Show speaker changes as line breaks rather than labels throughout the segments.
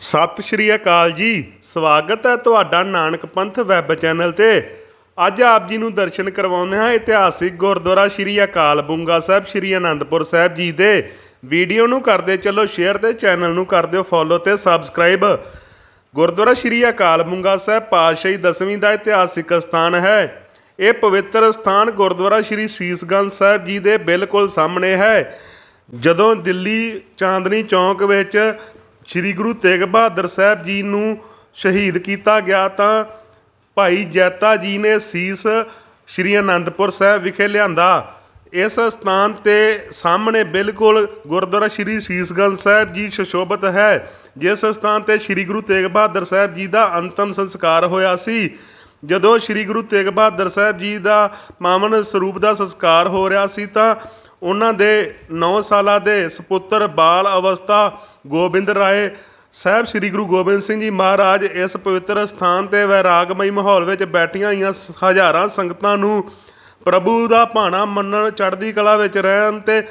ਸਤਿ ਸ਼੍ਰੀ ਅਕਾਲ ਜੀ। ਸਵਾਗਤ ਹੈ ਤੁਹਾਡਾ ਨਾਨਕ ਪੰਥ ਵੈਬ ਚੈਨਲ ਤੇ। ਅੱਜ ਆਪ ਜੀ ਨੂੰ ਦਰਸ਼ਨ ਕਰਵਾਉਂਦੇ ਹਾਂ ਇਤਿਹਾਸਿਕ ਗੁਰਦੁਆਰਾ ਸ਼੍ਰੀ ਅਕਾਲ ਬੁੰਗਾ ਸਾਹਿਬ, ਸ਼੍ਰੀ ਅਨੰਦਪੁਰ ਸਾਹਿਬ ਜੀ ਦੇ। ਵੀਡੀਓ ਨੂੰ ਕਰਦੇ ਚੱਲੋ ਸ਼ੇਅਰ ਤੇ ਚੈਨਲ ਨੂੰ ਕਰ ਦਿਓ ਫੋਲੋ ਤੇ ਸਬਸਕ੍ਰਾਈਬ ਗੁਰਦੁਆਰਾ ਸ਼੍ਰੀ ਅਕਾਲ ਬੁੰਗਾ ਸਾਹਿਬ ਪਾਤਸ਼ਾਹੀ ਦਸਵੀਂ ਦਾ ਇਤਿਹਾਸਿਕ ਸਥਾਨ ਹੈ। ਇਹ ਪਵਿੱਤਰ ਸਥਾਨ ਗੁਰਦੁਆਰਾ ਸ਼੍ਰੀ ਸੀਸਗੰਜ ਸਾਹਿਬ ਜੀ ਦੇ ਬਿਲਕੁਲ ਸਾਹਮਣੇ ਹੈ। ਜਦੋਂ ਦਿੱਲੀ ਚਾਂਦਨੀ ਚੌਂਕ ਵਿੱਚ ਸ੍ਰੀ ਗੁਰੂ ਤੇਗ ਬਹਾਦਰ ਸਾਹਿਬ ਜੀ ਨੂੰ ਸ਼ਹੀਦ ਕੀਤਾ ਗਿਆ ਤਾਂ ਭਾਈ ਜੈਤਾ ਜੀ ਨੇ ਸੀਸ ਸ੍ਰੀ ਅਨੰਦਪੁਰ ਸਾਹਿਬ ਵਿਖੇ ਲਿਆਂਦਾ। ਇਸ ਸਥਾਨ ਤੇ ਸਾਹਮਣੇ ਬਿਲਕੁਲ ਗੁਰਦੁਆਰਾ ਸ੍ਰੀ ਸੀਸਗੰਜ ਸਾਹਿਬ ਜੀ ਸੁਸ਼ੋਭਿਤ ਹੈ, ਜਿਸ ਸਥਾਨ ਤੇ ਸ੍ਰੀ ਗੁਰੂ ਤੇਗ ਬਹਾਦਰ ਸਾਹਿਬ ਜੀ ਦਾ ਅੰਤਮ ਸੰਸਕਾਰ ਹੋਇਆ ਸੀ। ਜਦੋਂ ਸ੍ਰੀ ਗੁਰੂ ਤੇਗ ਬਹਾਦਰ ਸਾਹਿਬ ਜੀ ਦਾ ਪਾਵਨ ਸਰੂਪ ਦਾ ਸੰਸਕਾਰ ਹੋ ਰਿਹਾ ਸੀ ਤਾਂ ਉਹਨਾਂ ਦੇ 9 ਸਾਲਾਂ ਦੇ ਸੁਪੁੱਤਰ ਬਾਲ ਅਵਸਥਾ ਗੋਬਿੰਦ ਰਾਏ ਸਾਹਿਬ ਸ੍ਰੀ ਗੁਰੂ ਗੋਬਿੰਦ ਸਿੰਘ ਜੀ ਮਹਾਰਾਜ ਇਸ ਪਵਿੱਤਰ ਸਥਾਨ ਤੇ ਵੈਰਾਗਮਈ ਮਾਹੌਲ ਵਿੱਚ ਬੈਠੀਆਂ ਹੋਈਆਂ ਸ- ਹਜ਼ਾਰਾਂ ਸੰਗਤਾਂ ਨੂੰ ਪ੍ਰਭੂ ਦਾ ਭਾਣਾ ਮੰਨਣ, ਚੜ੍ਹਦੀ ਕਲਾ ਵਿੱਚ ਰਹਿਣ ਤੇ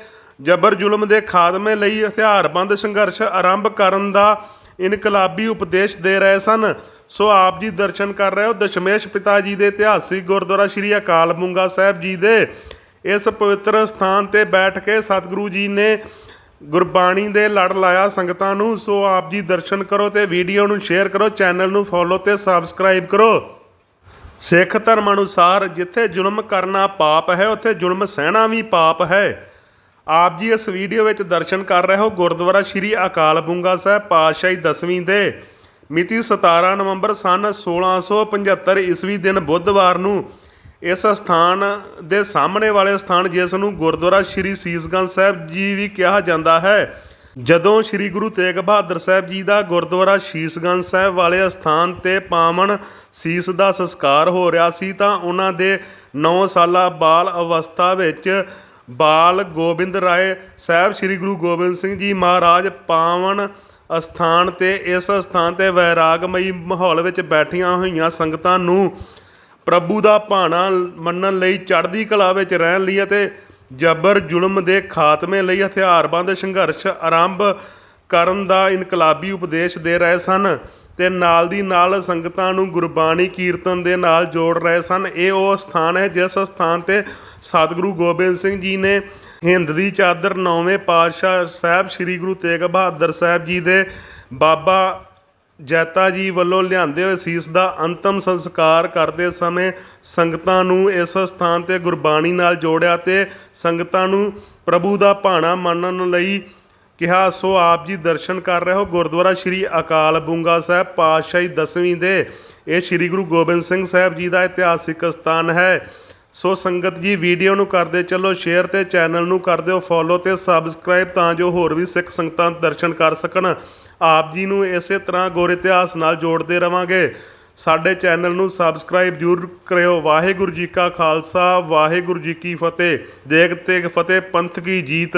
ਜਬਰ ਜ਼ੁਲਮ ਦੇ ਖਾਤਮੇ ਲਈ ਹਥਿਆਰਬੰਦ ਸੰਘਰਸ਼ ਆਰੰਭ ਕਰਨ ਦਾ ਇਨਕਲਾਬੀ ਉਪਦੇਸ਼ ਦੇ ਰਹੇ ਸਨ। ਸੋ ਆਪ ਜੀ ਦਰਸ਼ਨ ਕਰ ਰਹੇ ਹੋ ਦਸ਼ਮੇਸ਼ ਪਿਤਾ ਜੀ ਦੇ ਇਤਿਹਾਸਿਕ ਗੁਰਦੁਆਰਾ ਸ੍ਰੀ ਅਕਾਲ ਬੁੰਗਾ ਸਾਹਿਬ ਜੀ ਦੇ ਇਸ ਪਵਿੱਤਰ ਸਥਾਨ ਤੇ ਬੈਠ ਕੇ ਸਤਿਗੁਰੂ ਜੀ ਨੇ ਗੁਰਬਾਣੀ ਦੇ ਲੜ ਲਾਇਆ, ਸੰਗਤਾਂ ਨੂੰ। ਸੋ ਆਪ ਜੀ ਦਰਸ਼ਨ ਕਰੋ ਤੇ ਵੀਡੀਓ ਨੂੰ ਸ਼ੇਅਰ ਕਰੋ, ਚੈਨਲ ਨੂੰ ਫੋਲੋ ਤੇ ਸਬਸਕ੍ਰਾਈਬ ਕਰੋ। ਸਿੱਖ ਧਰਮ ਅਨੁਸਾਰ ਜਿੱਥੇ ਜ਼ੁਲਮ ਕਰਨਾ ਪਾਪ ਹੈ, ਉੱਥੇ ਜ਼ੁਲਮ ਸਹਿਣਾ ਵੀ ਪਾਪ ਹੈ। ਆਪ ਜੀ ਇਸ ਵੀਡੀਓ ਵਿੱਚ ਦਰਸ਼ਨ ਕਰ ਰਹੇ ਹੋ ਗੁਰਦੁਆਰਾ ਸ਼੍ਰੀ ਅਕਾਲ ਬੁੰਗਾ ਸਾਹਿਬ, ਪਾਤਸ਼ਾਹੀ ਦਸਵੀਂ ਦੇ ਮਿਤੀ 17 ਨਵੰਬਰ ਸਨ 1675 ਈਸਵੀ ਦਿਨ ਬੁੱਧਵਾਰ ਨੂੰ। ਇਸ ਸਥਾਨ ਦੇ ਸਾਹਮਣੇ ਵਾਲੇ ਸਥਾਨ ਜਿਸ ਨੂੰ ਗੁਰਦੁਆਰਾ ਸ਼੍ਰੀ ਸੀਸਗੰਜ ਸਾਹਿਬ ਜੀ ਵੀ ਕਿਹਾ ਜਾਂਦਾ ਹੈ। ਜਦੋਂ ਸ੍ਰੀ ਗੁਰੂ ਤੇਗ ਬਹਾਦਰ ਸਾਹਿਬ ਜੀ ਦਾ ਗੁਰਦੁਆਰਾ ਸ਼ੀਸਗੰਜ ਸਾਹਿਬ ਵਾਲੇ ਸਥਾਨ ਤੇ ਪਾਵਨ ਸੀਸ ਦਾ ਸੰਸਕਾਰ ਹੋ ਰਿਹਾ ਸੀ ਤਾਂ ਉਹਨਾਂ ਦੇ 9 ਸਾਲਾ ਬਾਲ ਅਵਸਥਾ ਵਿੱਚ ਬਾਲ ਗੋਬਿੰਦ ਰਾਏ ਸਾਹਿਬ ਸ੍ਰੀ ਗੁਰੂ ਗੋਬਿੰਦ ਸਿੰਘ ਜੀ ਮਹਾਰਾਜ ਪਾਵਨ ਅਸਥਾਨ ਤੇ ਇਸ ਸਥਾਨ ਤੇ ਵੈਰਾਗਮਈ ਮਾਹੌਲ ਵਿੱਚ ਬੈਠੀਆਂ ਹੋਈਆਂ ਸੰਗਤਾਂ ਨੂੰ ਪ੍ਰਭੂ ਦਾ ਭਾਣਾ ਮੰਨਣ ਲਈ ਚੜ੍ਹਦੀ ਕਲਾ ਵਿੱਚ ਰਹਿਣ ਲਈ ਅਤੇ ਜਬਰ ਜ਼ੁਲਮ ਦੇ ਖਾਤਮੇ ਲਈ ਹਥਿਆਰਬੰਦ ਸੰਘਰਸ਼ ਆਰੰਭ ਕਰਨ ਦਾ ਇਨਕਲਾਬੀ ਉਪਦੇਸ਼ ਦੇ ਰਹੇ ਸਨ ਤੇ ਨਾਲ ਦੀ ਨਾਲ ਸੰਗਤਾਂ ਨੂੰ ਗੁਰਬਾਣੀ ਕੀਰਤਨ ਦੇ ਨਾਲ ਜੋੜ ਰਹੇ ਸਨ। ਇਹ ਉਹ ਸਥਾਨ ਹੈ ਜਿਸ ਸਥਾਨ ਤੇ ਸਤਿਗੁਰੂ ਗੋਬਿੰਦ ਸਿੰਘ ਜੀ ਨੇ ਹਿੰਦ ਦੀ ਚਾਦਰ ਨੌਵੇਂ ਪਾਤਸ਼ਾਹ ਸਾਹਿਬ ਸ੍ਰੀ ਗੁਰੂ ਤੇਗ ਬਹਾਦਰ ਸਾਹਿਬ ਜੀ ਦੇ ਬਾਬਾ ਜੈਤਾ ਜੀ ਵੱਲੋਂ ਲਿਆਂਦੇ ਹੋਏ ਸੀਸ ਦਾ ਅੰਤਮ ਸੰਸਕਾਰ ਕਰਦੇ ਸਮੇਂ ਸੰਗਤਾਂ ਨੂੰ ਇਸ ਸਥਾਨ ਤੇ ਗੁਰਬਾਣੀ ਨਾਲ ਜੋੜਿਆ ਤੇ ਸੰਗਤਾਂ ਨੂੰ ਪ੍ਰਭੂ ਦਾ ਭਾਣਾ ਮੰਨਣ ਲਈ ਕਿਹਾ। ਸੋ ਆਪ ਜੀ ਦਰਸ਼ਨ ਕਰ ਰਹੇ ਹੋ ਗੁਰਦੁਆਰਾ ਸ਼੍ਰੀ ਅਕਾਲ ਬੁੰਗਾ ਸਾਹਿਬ ਪਾਤਸ਼ਾਹੀ ਦਸਵੀਂ ਦੇ। ਇਹ ਸ਼੍ਰੀ ਗੁਰੂ ਗੋਬਿੰਦ ਸਿੰਘ ਸਾਹਿਬ ਜੀ ਦਾ ਇਤਿਹਾਸਿਕ ਸਥਾਨ ਹੈ। ਸੋ ਸੰਗਤ ਜੀ ਵੀਡੀਓ ਨੂੰ ਕਰਦੇ ਚੱਲੋ ਸ਼ੇਅਰ ਤੇ ਚੈਨਲ ਨੂੰ ਕਰ ਦਿਓ ਫੋਲੋ ਤੇ ਸਬਸਕ੍ਰਾਈਬ ਤਾਂ ਜੋ ਹੋਰ ਵੀ ਸਿੱਖ ਸੰਗਤਾਂ ਦਰਸ਼ਨ ਕਰ ਸਕਣ। ਆਪ ਜੀ ਨੂੰ ਇਸੇ ਤਰ੍ਹਾਂ ਗੁਰ ਇਤਿਹਾਸ ਨਾਲ ਜੋੜਦੇ ਰਵਾਂਗੇ। ਸਾਡੇ ਚੈਨਲ ਨੂੰ ਸਬਸਕ੍ਰਾਈਬ ਜ਼ਰੂਰ ਕਰਿਓ। ਵਾਹਿਗੁਰੂ ਜੀ ਕਾ ਖਾਲਸਾ, ਵਾਹਿਗੁਰੂ ਜੀ ਕੀ ਫਤਿਹ। ਦੇਗ ਤੇਗ ਫਤਿਹ, ਪੰਥ ਕੀ ਜੀਤ।